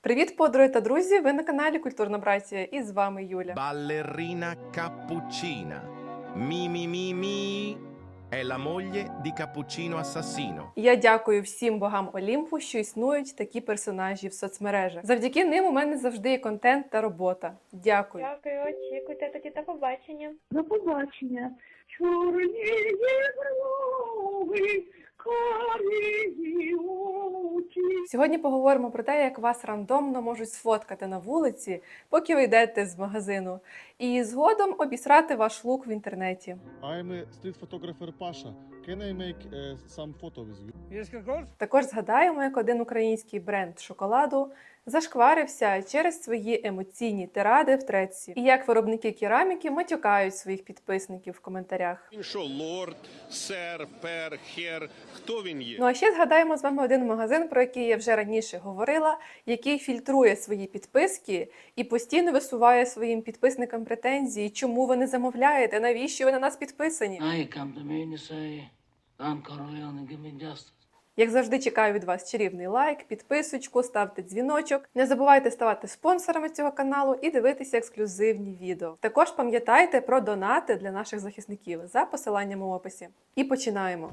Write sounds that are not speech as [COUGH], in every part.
Привіт, подруги та друзі! Ви на каналі Культурна Братія і з вами Юля. Mi mi mi è la moglie di Cappuccino Assassino. Я дякую всім богам Олімпу, що існують такі персонажі в соцмережах. Завдяки ним у мене завжди є контент та робота. Дякую. Дякую, очікуйте тоді до побачення. До побачення. Карі очі. Сьогодні поговоримо про те, як вас рандомно можуть сфоткати на вулиці, поки ви йдете з магазину, і згодом обісрати ваш лук в інтернеті. I'm a street photographer Pasha. Can I make uh, some photo with you? Yes, of course. Також згадаємо, як один український бренд шоколаду зашкварився через свої емоційні тиради в треці, і як виробники кераміки матюкають своїх підписників в коментарях. Він що, лорд, сер, пер, хер, хто він є? Ну а ще згадаємо з вами один магазин, про який я вже раніше говорила, який фільтрує свої підписки і постійно висуває своїм підписникам претензії, чому ви не замовляєте, навіщо ви на нас підписані. You come to me and you say, Don Corleone, give me justice. Як завжди, чекаю від вас чарівний лайк, підписочку, ставте дзвіночок. Не забувайте ставати спонсорами цього каналу і дивитися ексклюзивні відео. Також пам'ятайте про донати для наших захисників за посиланням у описі. І починаємо.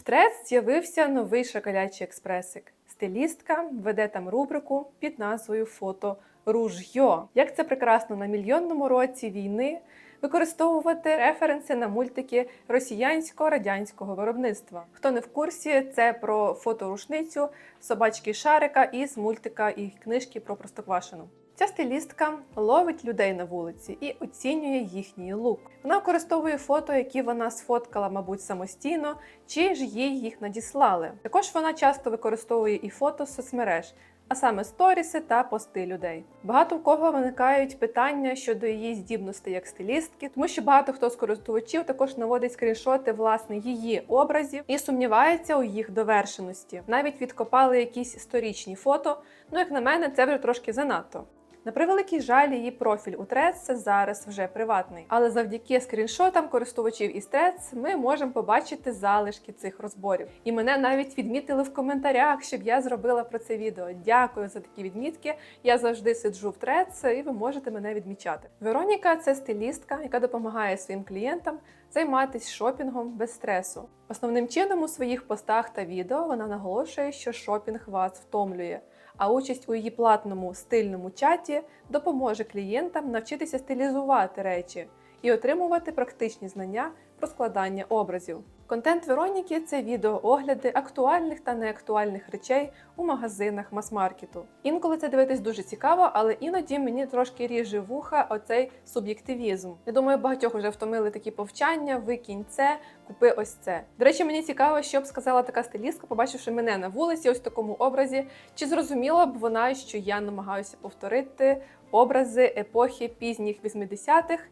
В Трец з'явився новий шоколячий експресик. Стилістка веде там рубрику під назвою Фото Ружйо. Як це прекрасно на мільйонному році війни використовувати референси на мультики росіянсько-радянського виробництва. Хто не в курсі, це про фоторушницю собачки Шарика із мультика і книжки про Простоквашину. Ця стилістка ловить людей на вулиці і оцінює їхній лук. Вона використовує фото, які вона сфоткала, мабуть, самостійно, чи ж їй їх надіслали. Також вона часто використовує і фото з соцмереж, а саме сторіси та пости людей. Багато в кого виникають питання щодо її здібностей як стилістки, тому що багато хто з користувачів також наводить скріншоти власне її образів і сумнівається у їх довершеності. Навіть відкопали якісь сторічні фото. Ну, як на мене, це вже трошки занадто. На превеликий жаль, її профіль у Threads зараз вже приватний, але завдяки скріншотам користувачів із Threads ми можемо побачити залишки цих розборів. І мене навіть відмітили в коментарях, щоб я зробила про це відео. Дякую за такі відмітки. Я завжди сиджу в Threads, і ви можете мене відмічати. Вероніка це стилістка, яка допомагає своїм клієнтам займатися шопінгом без стресу. Основним чином у своїх постах та відео вона наголошує, що шопінг вас втомлює а участь у її платному стильному чаті допоможе клієнтам навчитися стилізувати речі і отримувати практичні знання про складання образів. Контент Вероніки це відеоогляди актуальних та неактуальних речей у магазинах мас-маркету. Інколи це дивитись дуже цікаво, але іноді мені трошки ріже вуха оцей суб'єктивізм. Я думаю, багатьох вже втомили такі повчання: викинь це, купи ось це. До речі, мені цікаво, що б сказала така стилістка, побачивши мене на вулиці, ось в такому образі. Чи зрозуміла б вона, що я намагаюся повторити образи епохи пізніх 80-х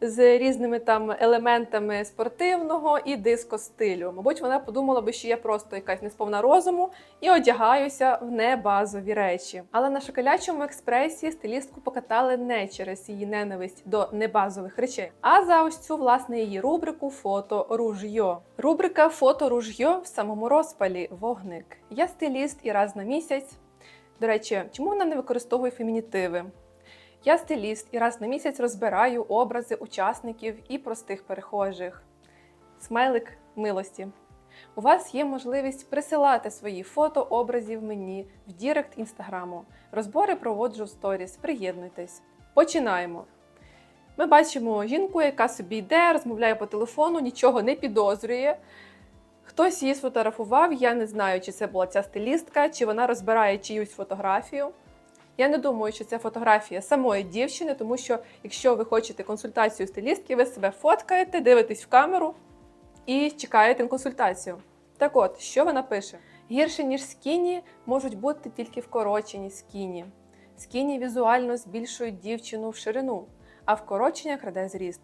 з різними там елементами спортивного і диско-стилю. Мабуть, вона подумала би, що я просто якась несповна розуму і одягаюся в небазові речі. Але на шоколячому експресі стилістку покатали не через її ненависть до небазових речей, а за ось цю власне її рубрику Фото ружйо. Рубрика Фото ружйо в самому розпалі вогник. Я стиліст і раз на місяць. До речі, чому вона не використовує фемінітиви? Я стиліст і раз на місяць розбираю образи учасників і простих перехожих. Смайлик милості. У вас є можливість присилати свої фото образів мені в Дірект інстаграму. Розбори проводжу в сторіс. Приєднуйтесь. Починаємо. Ми бачимо жінку, яка собі йде, розмовляє по телефону, нічого не підозрює. Хтось її сфотографував, я не знаю, чи це була ця стилістка, чи вона розбирає чиюсь фотографію. Я не думаю, що це фотографія самої дівчини, тому що якщо ви хочете консультацію стилістки, ви себе фоткаєте, дивитесь в камеру і чекаєте на консультацію. Так от, що вона пише? Гірше, ніж скіні, можуть бути тільки вкорочені скіні. Скіні візуально збільшують дівчину в ширину, а вкорочення краде зріст.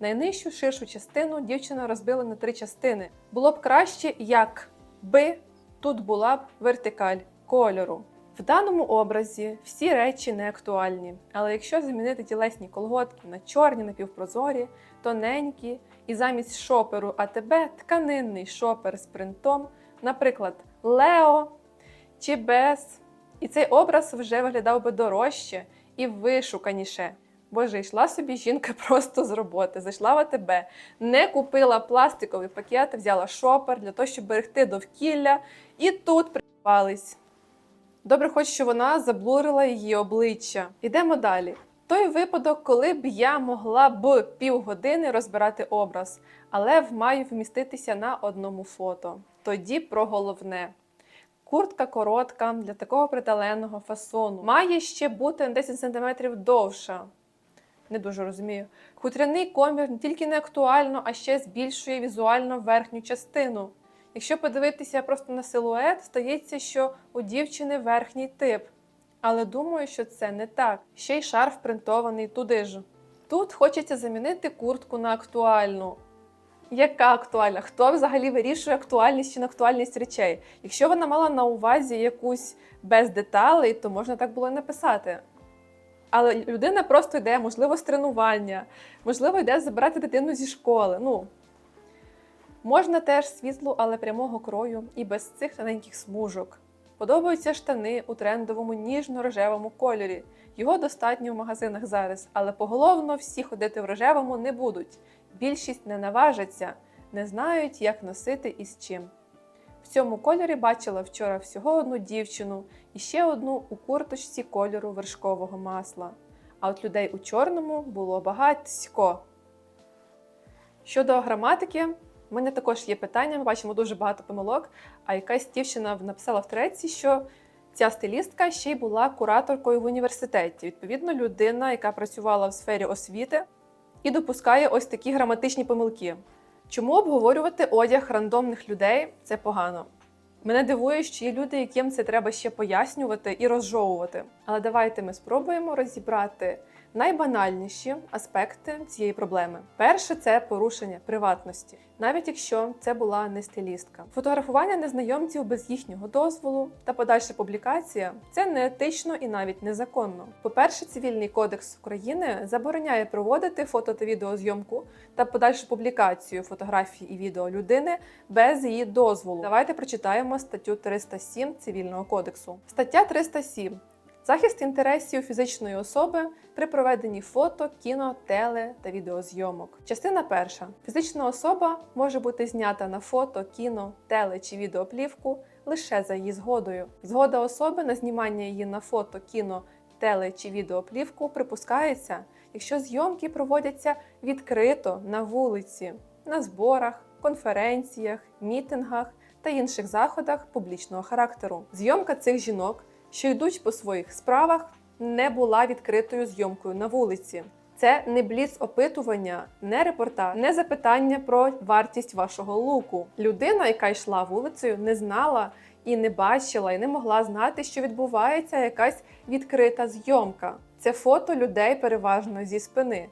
Найнижчу ширшу частину дівчина розбила на три частини. Було б краще, якби тут була б вертикаль кольору. В даному образі всі речі не актуальні, але якщо замінити тілесні колготки на чорні напівпрозорі, тоненькі і замість шоперу АТБ тканинний шопер з принтом, наприклад, Лео чи без. І цей образ вже виглядав би дорожче і вишуканіше. Боже, йшла собі жінка [LAUGHS] просто з роботи, зайшла в АТБ, не купила пластиковий пакет, взяла шопер для того, щоб берегти довкілля, і тут припались. Добре, хоч що вона заблурила її обличчя. Ідемо далі. Той випадок, коли б я могла б півгодини розбирати образ, але маю вміститися на одному фото. Тоді про головне. Куртка коротка для такого приталеного фасону. Має ще бути на 10 см довша. Не дуже розумію. Хутряний комір не тільки не актуально, а ще збільшує візуально верхню частину. Якщо подивитися просто на силует, стається, що у дівчини верхній тип. Але думаю, що це не так. Ще й шарф принтований туди ж. Тут хочеться замінити куртку на актуальну. Яка актуальна? Хто взагалі вирішує актуальність чи неактуальність речей? Якщо вона мала на увазі якусь без деталей, то можна так було і написати. Але людина просто йде, можливо, з тренування, можливо, йде забирати дитину зі школи. Ну, можна теж світлу, але прямого крою і без цих тоненьких смужок. Подобаються штани у трендовому ніжно-рожевому кольорі. Його достатньо в магазинах зараз, але поголовно всі ходити в рожевому не будуть. Більшість не наважаться, не знають, як носити і з чим. В цьому кольорі бачила вчора всього одну дівчину і ще одну у курточці кольору вершкового масла. А от людей у чорному було багатько. Щодо граматики, в мене також є питання. Ми бачимо дуже багато помилок. А якась дівчина написала в треці, що ця стилістка ще й була кураторкою в університеті. Відповідно, людина, яка працювала в сфері освіти, і допускає ось такі граматичні помилки. Чому обговорювати одяг рандомних людей це погано? Мене дивує, що є люди, яким це треба ще пояснювати і розжовувати. Але давайте ми спробуємо розібрати найбанальніші аспекти цієї проблеми. Перше це порушення приватності, навіть якщо це була не стилістка. Фотографування незнайомців без їхнього дозволу та подальша публікація це неетично і навіть незаконно. По-перше, цивільний кодекс України забороняє проводити фото та відеозйомку та подальшу публікацію фотографій і відео людини без її дозволу. Давайте прочитаємо статтю 307 цивільного кодексу. Стаття 307 Захист інтересів фізичної особи при проведенні фото, кіно, теле та відеозйомок. Частина перша. Фізична особа може бути знята на фото, кіно, теле чи відеоплівку лише за її згодою. Згода особи на знімання її на фото, кіно, теле чи відеоплівку припускається, якщо зйомки проводяться відкрито на вулиці, на зборах, конференціях, мітингах та інших заходах публічного характеру. Зйомка цих жінок що йдуть по своїх справах, не була відкритою зйомкою на вулиці. Це не бліц опитування, не репортаж, не запитання про вартість вашого луку. Людина, яка йшла вулицею, не знала і не бачила, і не могла знати, що відбувається якась відкрита зйомка. Це фото людей переважно зі спини.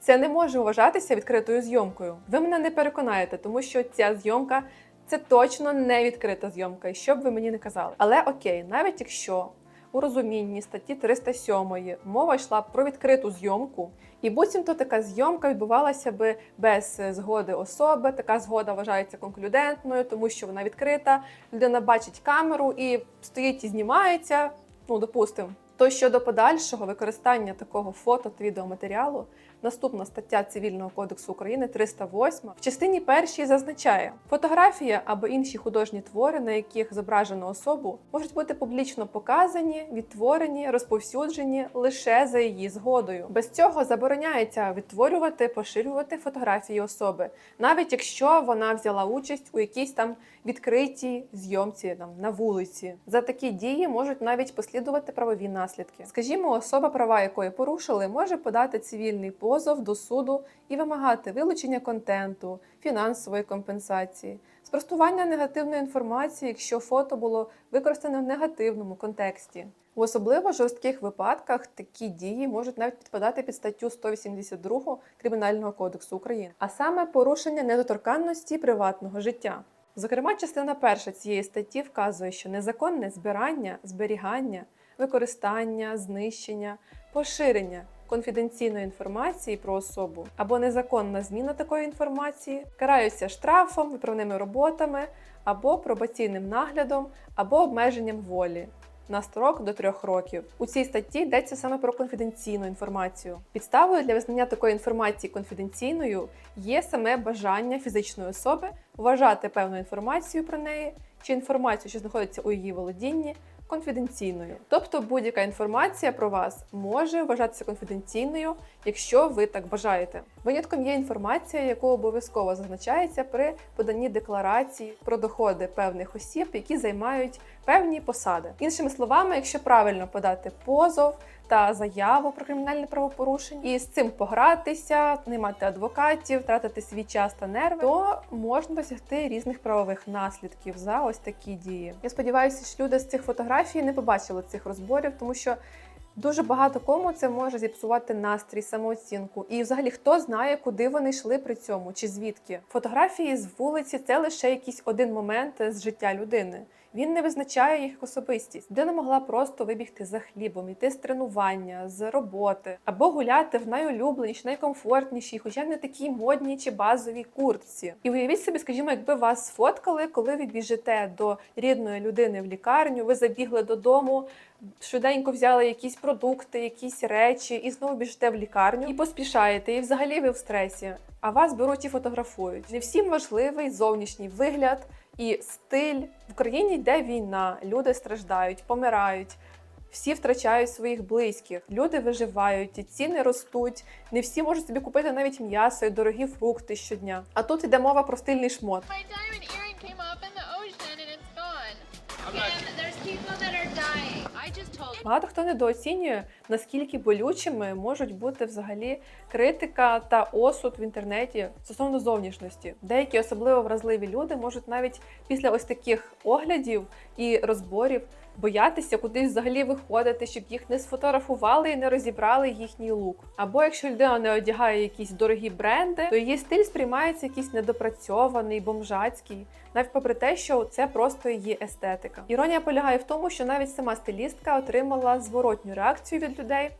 Це не може вважатися відкритою зйомкою. Ви мене не переконаєте, тому що ця зйомка це точно не відкрита зйомка, і що б ви мені не казали. Але окей, навіть якщо у розумінні статті 307 мова йшла про відкриту зйомку, і буцімто така зйомка відбувалася би без згоди особи. Така згода вважається конклюдентною, тому що вона відкрита. Людина бачить камеру і стоїть і знімається. Ну, допустимо. То щодо подальшого використання такого фото та відеоматеріалу, наступна стаття Цивільного кодексу України 308 в частині першій зазначає, фотографія або інші художні твори, на яких зображено особу, можуть бути публічно показані, відтворені, розповсюджені лише за її згодою. Без цього забороняється відтворювати, поширювати фотографії особи, навіть якщо вона взяла участь у якійсь там відкритій зйомці там на вулиці. За такі дії можуть навіть послідувати правові наслідки. Скажімо, особа, права якої порушили, може подати цивільний позов до суду і вимагати вилучення контенту, фінансової компенсації, спростування негативної інформації, якщо фото було використане в негативному контексті. У особливо жорстких випадках такі дії можуть навіть підпадати під статтю 182 Кримінального кодексу України, а саме порушення недоторканності приватного життя. Зокрема, частина перша цієї статті вказує, що незаконне збирання, зберігання, використання, знищення, поширення конфіденційної інформації про особу або незаконна зміна такої інформації караються штрафом, виправними роботами або пробаційним наглядом, або обмеженням волі. На строк до трьох років у цій статті йдеться саме про конфіденційну інформацію. Підставою для визнання такої інформації конфіденційною є саме бажання фізичної особи вважати певну інформацію про неї чи інформацію, що знаходиться у її володінні, конфіденційною. Тобто будь-яка інформація про вас може вважатися конфіденційною, якщо ви так бажаєте. Винятком є інформація, яку обов'язково зазначається при поданні декларації про доходи певних осіб, які займають певні посади. Іншими словами, якщо правильно подати позов та заяву про кримінальне правопорушення і з цим погратися, не мати адвокатів, тратити свій час та нерви, то можна досягти різних правових наслідків за ось такі дії. Я сподіваюся, що люди з цих фотографій не побачили цих розборів, тому що. Дуже багато кому це може зіпсувати настрій, самооцінку. І взагалі хто знає, куди вони йшли при цьому, чи звідки. Фотографії з вулиці це лише якийсь один момент з життя людини. Він не визначає їх особистість. Людина могла просто вибігти за хлібом, йти з тренування, з роботи, або гуляти в найулюбленішій, найкомфортнішій, хоча не такій модній чи базовій куртці. І уявіть собі, скажімо, якби вас сфоткали, коли ви біжите до рідної людини в лікарню, ви забігли додому. Швиденько взяли якісь продукти, якісь речі, і знову біжите в лікарню і поспішаєте, і взагалі ви в стресі. А вас беруть і фотографують. Не всім важливий зовнішній вигляд і стиль. В Україні йде війна, люди страждають, помирають. Всі втрачають своїх близьких, люди виживають, ціни ростуть. Не всі можуть собі купити навіть м'ясо і дорогі фрукти щодня. А тут йде мова про стильний шмот. Багато хто недооцінює, наскільки болючими можуть бути взагалі критика та осуд в інтернеті стосовно зовнішності. Деякі особливо вразливі люди можуть навіть після ось таких оглядів і розборів боятися кудись взагалі виходити, щоб їх не сфотографували і не розібрали їхній лук. Або якщо людина не одягає якісь дорогі бренди, то її стиль сприймається якийсь недопрацьований, бомжацький, навіть попри те, що це просто її естетика. Іронія полягає в тому, що навіть сама стилістка отримала зворотню реакцію від людей.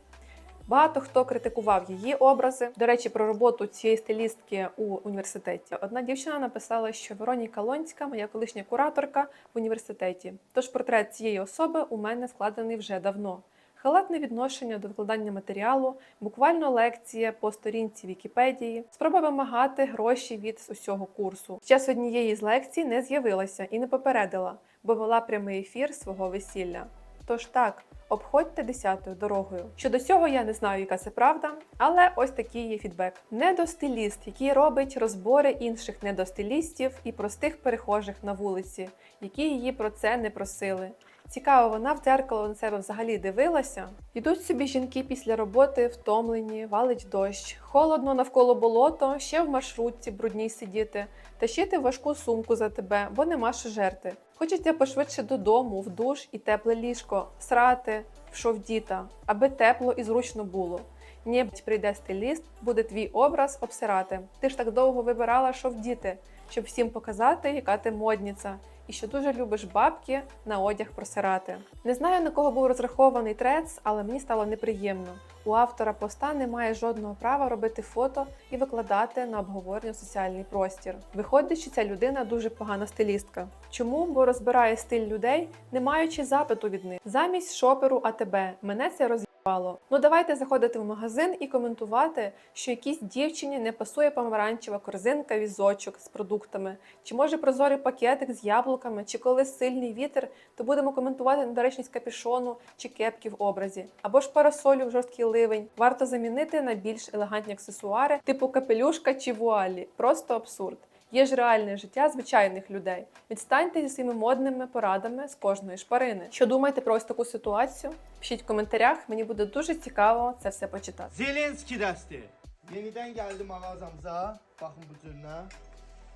Багато хто критикував її образи. До речі, про роботу цієї стилістки у університеті. Одна дівчина написала, що Вероніка Лонська, моя колишня кураторка в університеті. Тож портрет цієї особи у мене складений вже давно. Халатне відношення до викладання матеріалу, буквально лекція по сторінці Вікіпедії, спроба вимагати гроші від усього курсу. Час однієї з лекцій не з'явилася і не попередила, бо вела прямий ефір свого весілля. Тож так, обходьте десятою дорогою. Щодо цього я не знаю, яка це правда, але ось такий є фідбек. Недостиліст, який робить розбори інших недостилістів і простих перехожих на вулиці, які її про це не просили. Цікаво, вона в дзеркало на себе взагалі дивилася. Йдуть собі жінки після роботи, втомлені, валить дощ, холодно навколо болото, ще в маршрутці брудній сидіти, тащити важку сумку за тебе, бо нема що жерти. Хочеться пошвидше додому, в душ і тепле ліжко, срати, в шовдіта, аби тепло і зручно було. Ні, прийде стиліст, буде твій образ обсирати. Ти ж так довго вибирала, що вдіти, щоб всім показати, яка ти модниця, і що дуже любиш бабки на одяг просирати. Не знаю на кого був розрахований трец, але мені стало неприємно. У автора поста немає жодного права робити фото і викладати на обговорення в соціальний простір. Виходить, що ця людина дуже погана стилістка. Чому? Бо розбирає стиль людей, не маючи запиту від них. Замість шоперу АТБ мене це роз'їбало. Ну давайте заходити в магазин і коментувати, що якійсь дівчині не пасує помаранчева корзинка, візочок з продуктами, чи може прозорий пакетик з яблуками, чи коли сильний вітер, то будемо коментувати недоречність капюшону чи кепки в образі, або ж парасолю в жорсткий ливень. Варто замінити на більш елегантні аксесуари, типу капелюшка чи вуалі. Просто абсурд. Є ж реальне життя звичайних людей. Відстаньте зі своїми модними порадами з кожної шпарини. Що думаєте про ось таку ситуацію? Pişit коментарях, мені буде дуже цікаво це все почитати. Zelenski dəsti. Yenidən gəldi mağazamıza. Baxın bu cürünə.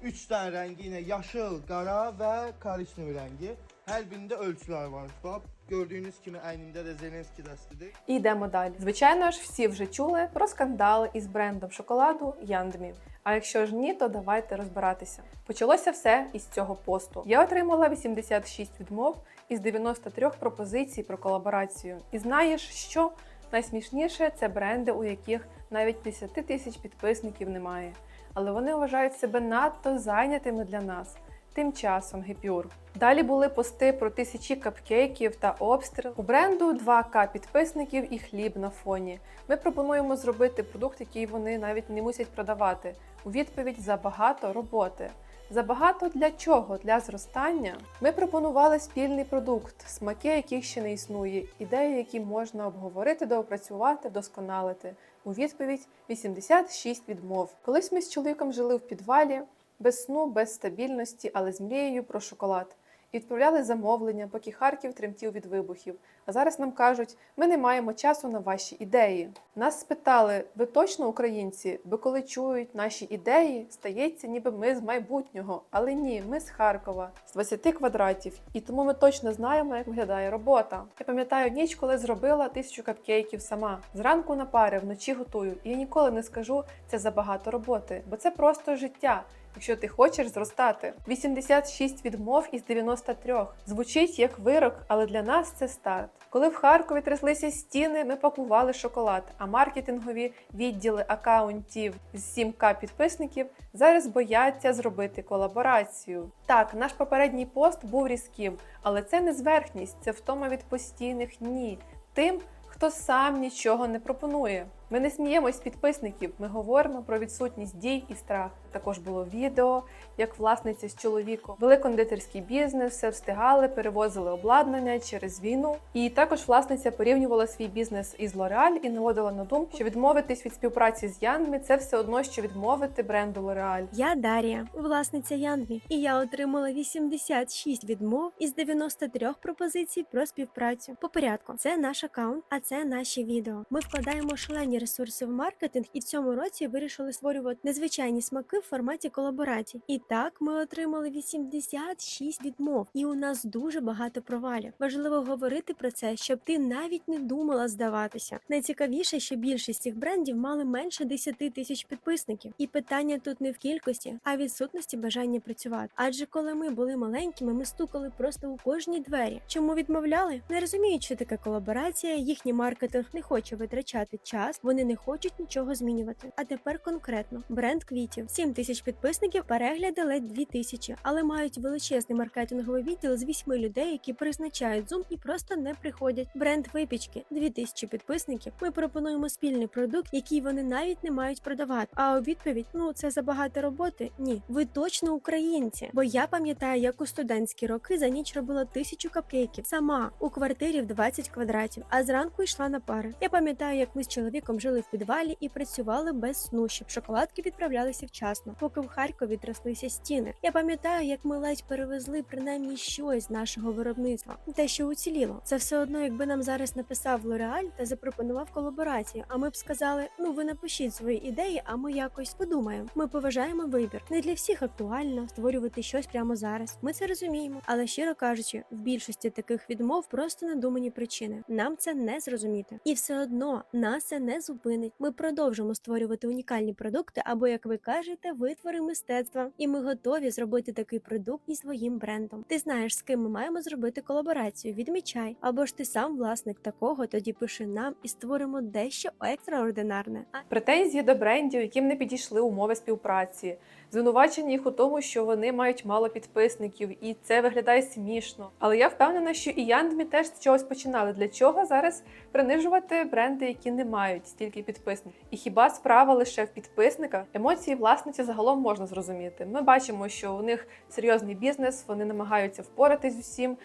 3 dənə rəngi ilə yaşıl, qara və korичневый rəngi. Hər birində ölçülər var. Bax, gördüyünüz kimi əynimdə də Zelenski dəstidir. І йдемо далі. Звичайно ж, всі вже чули про скандали із брендом шоколаду Яндмі. А якщо ж ні, то давайте розбиратися. Почалося все із цього посту. Я отримала 86 відмов із 93 пропозицій про колаборацію. І знаєш що? Найсмішніше це бренди, у яких навіть 10 тисяч підписників немає, але вони вважають себе надто зайнятими для нас. Тим часом гіпюр. Далі були пости про тисячі капкейків та обстріл. У бренду 2К підписників і хліб на фоні. Ми пропонуємо зробити продукт, який вони навіть не мусять продавати. У відповідь забагато роботи. Забагато для чого? Для зростання. Ми пропонували спільний продукт, смаки яких ще не існує, ідеї, які можна обговорити, доопрацювати, вдосконалити. У відповідь 86 відмов. Колись ми з чоловіком жили в підвалі, без сну, без стабільності, але з мрією про шоколад. Відправляли замовлення, поки Харків тремтів від вибухів. А зараз нам кажуть, ми не маємо часу на ваші ідеї. Нас спитали, ви точно українці? Бо коли чують наші ідеї, стається, ніби ми з майбутнього. Але ні, ми з Харкова, з 20 квадратів. І тому ми точно знаємо, як виглядає робота. Я пам'ятаю ніч, коли зробила тисячу капкейків сама. Зранку на пари, вночі готую. І я ніколи не скажу, це забагато роботи, бо це просто життя якщо ти хочеш зростати. 86 відмов із 93. Звучить як вирок, але для нас це старт. Коли в Харкові тряслися стіни, ми пакували шоколад, а маркетингові відділи акаунтів з 7к підписників зараз бояться зробити колаборацію. Так, наш попередній пост був різким, але це не зверхність, це втома від постійних ні. Тим, хто сам нічого не пропонує. Ми не сміємось з підписників, ми говоримо про відсутність дій і страх. Також було відео, як власниця з чоловіком вели кондитерський бізнес, все встигали, перевозили обладнання через війну. І також власниця порівнювала свій бізнес із L'Oreal і наводила на думку, що відмовитись від співпраці з Янмі це все одно, що відмовити бренду L'Oreal. Я Дар'я, власниця Янві, і я отримала 86 відмов із 93 пропозицій про співпрацю. По порядку, це наш аккаунт, а це наші відео. Ми вкладаємо шалені ресурси в маркетинг, і в цьому році вирішили створювати незвичайні смаки в форматі колаборацій. І так ми отримали 86 відмов, і у нас дуже багато провалів. Важливо говорити про це, щоб ти навіть не думала здаватися. Найцікавіше, що більшість цих брендів мали менше 10 тисяч підписників, і питання тут не в кількості, а відсутності бажання працювати. Адже коли ми були маленькими, ми стукали просто у кожній двері. Чому відмовляли? Не розуміють, що таке колаборація, їхній маркетинг не хоче витрачати час, вони не хочуть нічого змінювати. А тепер конкретно бренд квітів 7 тисяч підписників, перегляди ледь 2 тисячі, але мають величезний маркетинговий відділ з 8 людей, які призначають зум і просто не приходять. Бренд випічки 2 тисячі підписників. Ми пропонуємо спільний продукт, який вони навіть не мають продавати. А у відповідь: ну це забагато роботи. Ні, ви точно українці. Бо я пам'ятаю, як у студентські роки за ніч робила тисячу капкейків сама у квартирі в 20 квадратів, а зранку йшла на пари. Я пам'ятаю, як ми з чоловіком жили в підвалі і працювали без сну, щоб шоколадки відправлялися вчасно, поки в Харкові тряслися стіни. Я пам'ятаю, як ми ледь перевезли принаймні щось з нашого виробництва, те, що уціліло. Це все одно, якби нам зараз написав L'Oreal та запропонував колаборацію. А ми б сказали: ну ви напишіть свої ідеї, а ми якось подумаємо. Ми поважаємо вибір. Не для всіх актуально створювати щось прямо зараз. Ми це розуміємо, але щиро кажучи, в більшості таких відмов просто надумані причини. Нам це не зрозуміти, і все одно нас це не зупинить. Ми продовжимо створювати унікальні продукти, або як ви кажете, витвори мистецтва. І ми готові зробити такий продукт і своїм брендом. Ти знаєш, з ким ми маємо зробити колаборацію. Відмічай, або ж ти сам власник такого, тоді пиши нам і створимо дещо екстраординарне. Претензії до брендів, яким не підійшли умови співпраці, звинувачення їх у тому, що вони мають мало підписників, і це виглядає смішно. Але я впевнена, що і Яндмі теж з чогось починали. Для чого зараз принижувати бренди, які не мають стільки підписників? І хіба справа лише в підписниках? Емоції власниці загалом можна зрозуміти. Ми бачимо, що у них серйозний бізнес, вони намагаються впоратись з усім.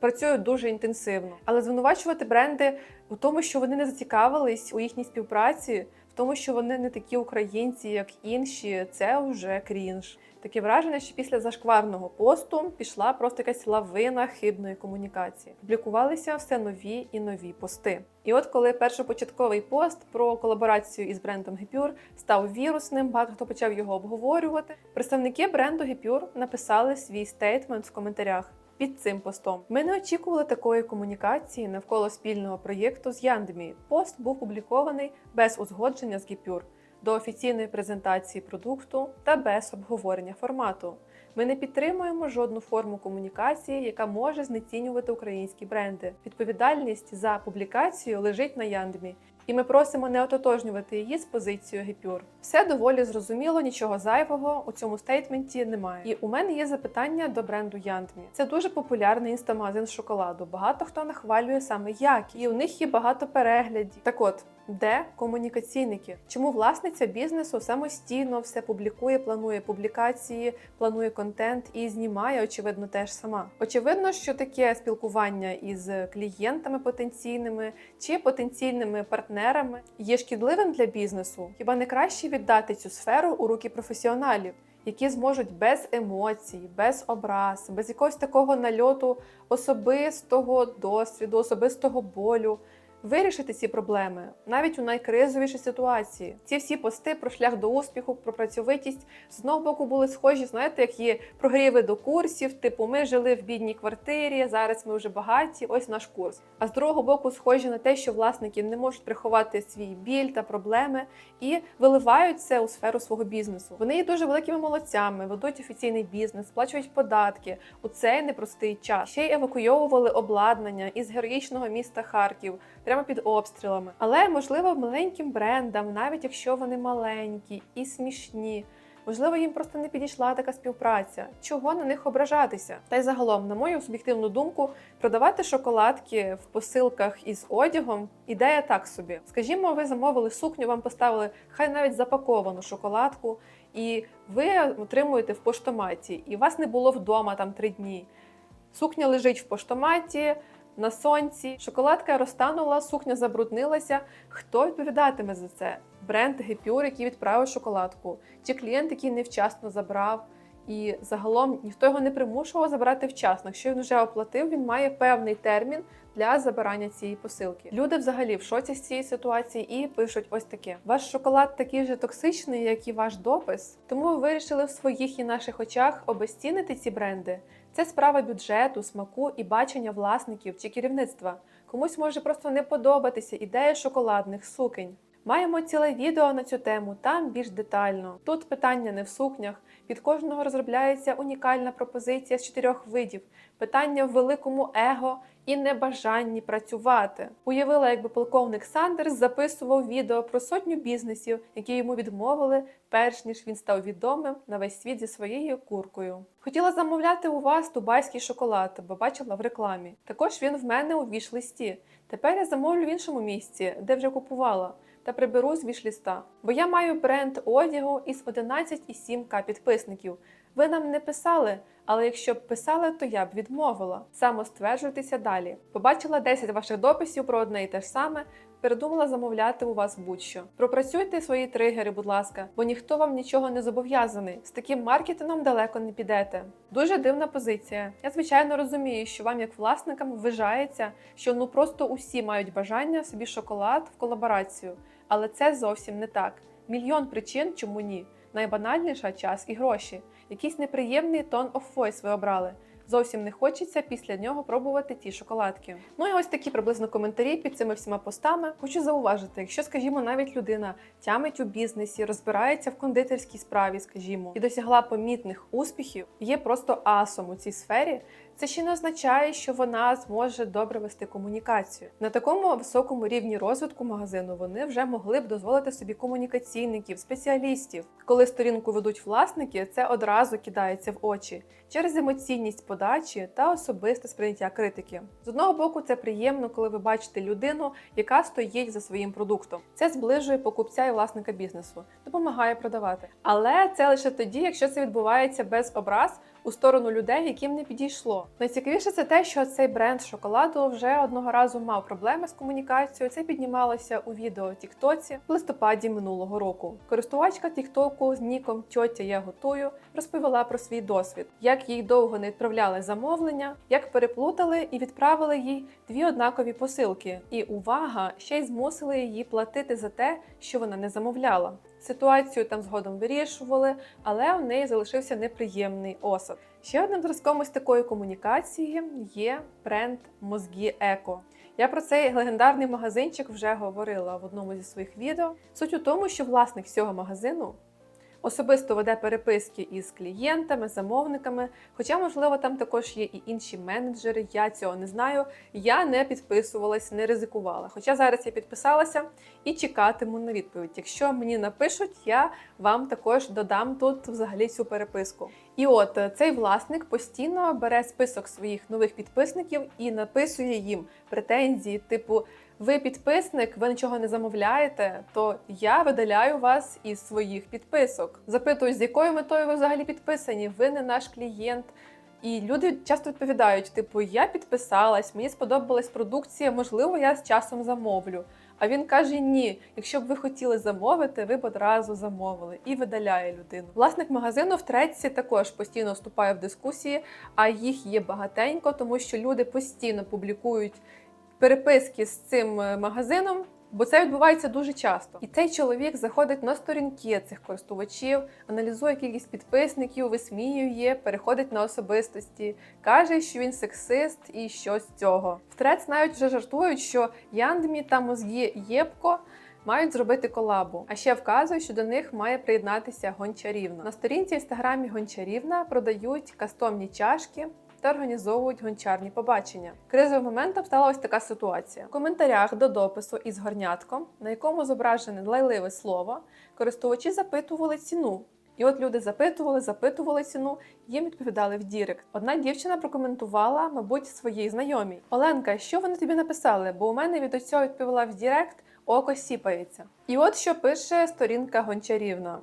Працюють дуже інтенсивно, але звинувачувати бренди у тому, що вони не зацікавились у їхній співпраці, тому, що вони не такі українці, як інші, це вже крінж. Таке враження, що після зашкварного посту пішла просто якась лавина хибної комунікації. Публікувалися все нові і нові пости. І от коли першопочатковий пост про колаборацію із брендом Гіпюр став вірусним, багато хто почав його обговорювати. Представники бренду Гіпюр написали свій стейтмент в коментарях. Під цим постом ми не очікували такої комунікації навколо спільного проєкту з Яндемі. Пост був публікований без узгодження з Гіпюр до офіційної презентації продукту та без обговорення формату. Ми не підтримуємо жодну форму комунікації, яка може знецінювати українські бренди. Відповідальність за публікацію лежить на Яндемі. І ми просимо не ототожнювати її з позицією гіпюр. Все доволі зрозуміло, нічого зайвого у цьому стейтменті немає. І у мене є запитання до бренду Яндмі. Це дуже популярний інстамагазин шоколаду. Багато хто нахвалює саме як, і у них є багато переглядів. Так от. Де комунікаційники? Чому власниця бізнесу самостійно все публікує, планує публікації, планує контент і знімає, очевидно, теж сама. Очевидно, що таке спілкування із клієнтами потенційними чи потенційними партнерами є шкідливим для бізнесу. Хіба не краще віддати цю сферу у руки професіоналів? Які зможуть без емоцій, без образ, без якогось такого нальоту особистого досвіду, особистого болю вирішити ці проблеми навіть у найкризовішій ситуації. Ці всі пости про шлях до успіху, про працьовитість з одного боку були схожі, знаєте, як є прогріви до курсів, типу ми жили в бідній квартирі, зараз ми вже багаті, ось наш курс. А з другого боку, схожі на те, що власники не можуть приховати свій біль та проблеми і виливають це у сферу свого бізнесу. Вони є дуже великими молодцями, ведуть офіційний бізнес, сплачують податки у цей непростий час. Ще й евакуйовували обладнання із героїчного міста Харків прямо під обстрілами. Але можливо маленьким брендам, навіть якщо вони маленькі і смішні. Можливо, їм просто не підійшла така співпраця. Чого на них ображатися? Та й загалом, на мою суб'єктивну думку, продавати шоколадки в посилках із одягом ідея так собі. Скажімо, ви замовили сукню, вам поставили хай навіть запаковану шоколадку, і ви отримуєте в поштоматі, і вас не було вдома там три дні. Сукня лежить в поштоматі. На сонці шоколадка розтанула, сукня забруднилася. Хто відповідатиме за це? Бренд Гепюр, який відправив шоколадку, чи клієнт, який невчасно забрав. І загалом ніхто його не примушував забирати вчасно. Якщо він вже оплатив, він має певний термін для забирання цієї посилки. Люди взагалі в шоці з цієї ситуації і пишуть ось таке: ваш шоколад такий же токсичний, як і ваш допис. Тому ви вирішили в своїх і наших очах обезцінити ці бренди. Це справа бюджету, смаку і бачення власників чи керівництва. Комусь може просто не подобатися ідея шоколадних суконь. Маємо ціле відео на цю тему, там більш детально. Тут питання не в сукнях. Під кожного розробляється унікальна пропозиція з чотирьох видів. Питання в великому его і небажанні працювати. Уявила, якби полковник Сандерс записував відео про сотню бізнесів, які йому відмовили, перш ніж він став відомим на весь світ зі своєю куркою. Хотіла замовляти у вас дубайський шоколад, бо бачила в рекламі. Також він в мене у віш-листі. Тепер я замовлю в іншому місці, де вже купувала. Та приберу з вішліста, Бо я маю бренд одягу із 11,7к підписників. Ви нам не писали, але якщо б писали, то я б відмовила. Самостверджуйтеся далі. Побачила 10 ваших дописів про одне і те ж саме. Передумала замовляти у вас будь-що. Пропрацюйте свої тригери, будь ласка, бо ніхто вам нічого не зобов'язаний. З таким маркетингом далеко не підете. Дуже дивна позиція. Я звичайно розумію, що вам, як власникам, вважається, що ну просто усі мають бажання собі шоколад в колаборацію, але це зовсім не так. Мільйон причин, чому ні. Найбанальніша час і гроші. Якийсь неприємний тон of voice ви обрали. Зовсім не хочеться після нього пробувати ті шоколадки. Ну і ось такі приблизно коментарі під цими всіма постами. Хочу зауважити, якщо, скажімо, навіть людина тямить у бізнесі, розбирається в кондитерській справі, скажімо, і досягла помітних успіхів, є просто асом у цій сфері. Це ще не означає, що вона зможе добре вести комунікацію. На такому високому рівні розвитку магазину вони вже могли б дозволити собі комунікаційників, спеціалістів. Коли сторінку ведуть власники, це одразу кидається в очі через емоційність подачі та особисте сприйняття критики. З одного боку, це приємно, коли ви бачите людину, яка стоїть за своїм продуктом. Це зближує покупця і власника бізнесу, допомагає продавати. Але це лише тоді, якщо це відбувається без образ у сторону людей, яким не підійшло. Найцікавіше це те, що цей бренд шоколаду вже одного разу мав проблеми з комунікацією. Це піднімалося у відео Тіктоці в листопаді минулого року. Користувачка Тіктоку з ніком Тьотя Я готую розповіла про свій досвід, як їй довго не відправляли замовлення, як переплутали і відправили їй дві однакові посилки. І увага, ще й змусили її платити за те, що вона не замовляла. Ситуацію там згодом вирішували, але у неї залишився неприємний осад. Ще одним зразком ось такої комунікації є бренд Мозгі Еко. Я про цей легендарний магазинчик вже говорила в одному зі своїх відео. Суть у тому, що власник цього магазину особисто веде переписки із клієнтами, замовниками. Хоча, можливо, там також є і інші менеджери. Я цього не знаю. Я не підписувалась, не ризикувала. Хоча зараз я підписалася і чекатиму на відповідь. Якщо мені напишуть, я вам також додам тут взагалі цю переписку. І от е, цей власник постійно бере список своїх нових підписників і написує їм претензії, типу. Ви підписник, ви нічого не замовляєте, то я видаляю вас із своїх підписок. Запитую, з якою метою ви взагалі підписані? Ви не наш клієнт. І люди часто відповідають: типу, я підписалась, мені сподобалась продукція, можливо, я з часом замовлю. А він каже: ні, якщо б ви хотіли замовити, ви б одразу замовили і видаляє людину. Власник магазину в Треці також постійно вступає в дискусії, а їх є багатенько, тому що люди постійно публікують переписки з цим е, магазином. Бо це відбувається дуже часто. І цей чоловік заходить на сторінки цих користувачів, аналізує кількість підписників, висміює, переходить на особистості, каже, що він сексист і що з цього. В трец навіть вже жартують, що Яндмі та мозги Єпко мають зробити колабу. А ще вказують, що до них має приєднатися гончарівна. На сторінці інстаграмі гончарівна продають кастомні чашки та організовують гончарні побачення. Кризовим моментом стала ось така ситуація. В коментарях до допису із горнятком, на якому зображене лайливе слово, користувачі запитували ціну. І от люди запитували, запитували ціну, їм відповідали в Дірект. Одна дівчина прокоментувала, мабуть, своїй знайомій. Оленка, що вони тобі написали? Бо у мене від цього відповіла в Дірект, око сіпається. І от що пише сторінка гончарівна.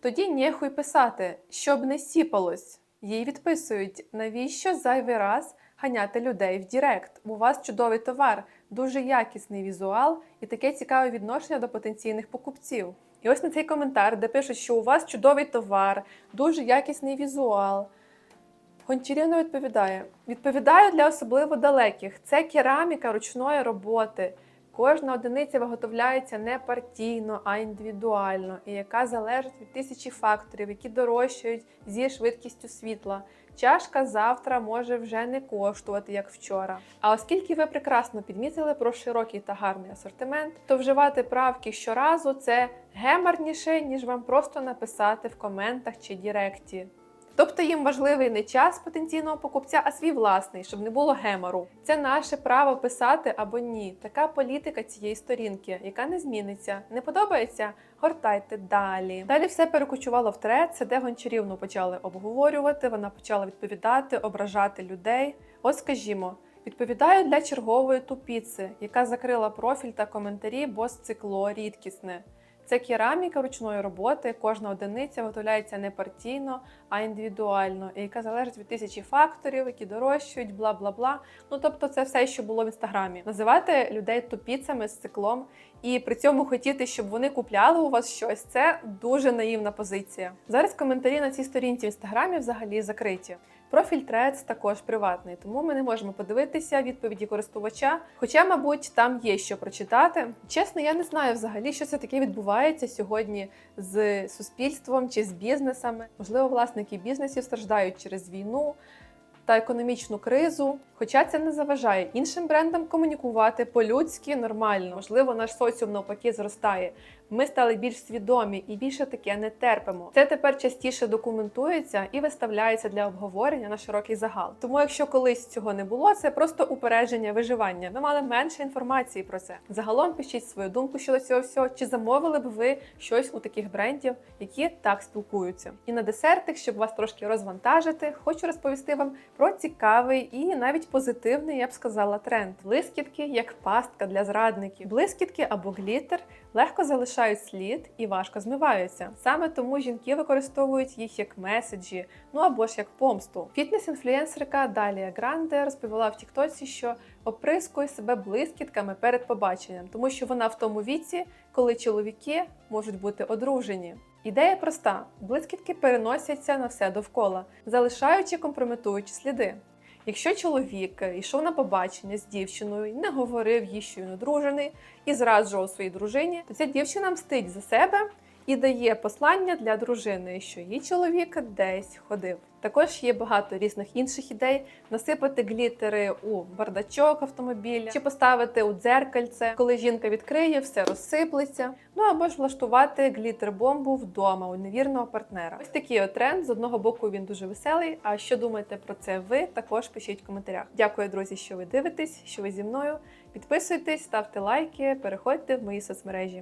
Тоді нехуй писати, щоб не сіпалось. Їй відписують, навіщо зайвий раз ганяти людей в Дірект? У вас чудовий товар, дуже якісний візуал і таке цікаве відношення до потенційних покупців. І ось на цей коментар, де пишуть, що у вас чудовий товар, дуже якісний візуал. Гончарівна відповідає: відповідаю для особливо далеких. Це кераміка ручної роботи. Кожна одиниця виготовляється не партійно, а індивідуально, і яка залежить від тисячі факторів, які дорожчають зі швидкістю світла. Чашка завтра може вже не коштувати, як вчора. А оскільки ви прекрасно підмітили про широкий та гарний асортимент, то вживати правки щоразу це гемарніше, ніж вам просто написати в коментах чи діректі. Тобто їм важливий не час потенційного покупця, а свій власний, щоб не було гемору. Це наше право писати або ні. Така політика цієї сторінки, яка не зміниться. Не подобається? Гортайте далі. Далі все перекочувало в трец, де гончарівну почали обговорювати. Вона почала відповідати, ображати людей. Ось скажімо. Відповідаю для чергової тупіци, яка закрила профіль та коментарі, бо сцикло рідкісне. Це кераміка ручної роботи, кожна одиниця виготовляється не партійно, а індивідуально, яка залежить від тисячі факторів, які дорожчують, бла бла бла. Ну тобто, це все, що було в інстаграмі. Називати людей тупіцями з циклом і при цьому хотіти, щоб вони купляли у вас щось. Це дуже наївна позиція. Зараз коментарі на цій сторінці в інстаграмі взагалі закриті. Профіль Threads також приватний, тому ми не можемо подивитися відповіді користувача. Хоча, мабуть, там є що прочитати. Чесно, я не знаю взагалі, що це таке відбувається сьогодні з суспільством чи з бізнесами. Можливо, власники бізнесів страждають через війну та економічну кризу. Хоча це не заважає іншим брендам комунікувати по-людськи нормально. Можливо, наш соціум навпаки зростає. Ми стали більш свідомі і більше таке не терпимо. Це тепер частіше документується і виставляється для обговорення на широкий загал. Тому, якщо колись цього не було, це просто упередження виживання. Ви мали менше інформації про це. Загалом пишіть свою думку щодо цього всього. Чи замовили б ви щось у таких брендів, які так спілкуються? І на десертик, щоб вас трошки розвантажити, хочу розповісти вам про цікавий і навіть позитивний, я б сказала, тренд. Блискітки як пастка для зрадників. Блискітки або глітер легко залишають слід і важко змиваються. Саме тому жінки використовують їх як меседжі, ну або ж як помсту. Фітнес-інфлюенсерка Далія Гранде розповіла в Тіктоці, що оприскує себе блискітками перед побаченням, тому що вона в тому віці, коли чоловіки можуть бути одружені. Ідея проста: блискітки переносяться на все довкола, залишаючи компрометуючі сліди. Якщо чоловік йшов на побачення з дівчиною, не говорив їй, що він одружений, і зраджував своїй дружині, то ця дівчина мстить за себе і дає послання для дружини, що її чоловік десь ходив. Також є багато різних інших ідей: насипати глітери у бардачок автомобіля, чи поставити у дзеркальце, коли жінка відкриє, все розсиплеться. Ну або ж влаштувати глітер-бомбу вдома у невірного партнера. Ось такий от тренд. З одного боку він дуже веселий. А що думаєте про це ви? Також пишіть в коментарях. Дякую, друзі, що ви дивитесь, що ви зі мною. Підписуйтесь, ставте лайки, переходьте в мої соцмережі.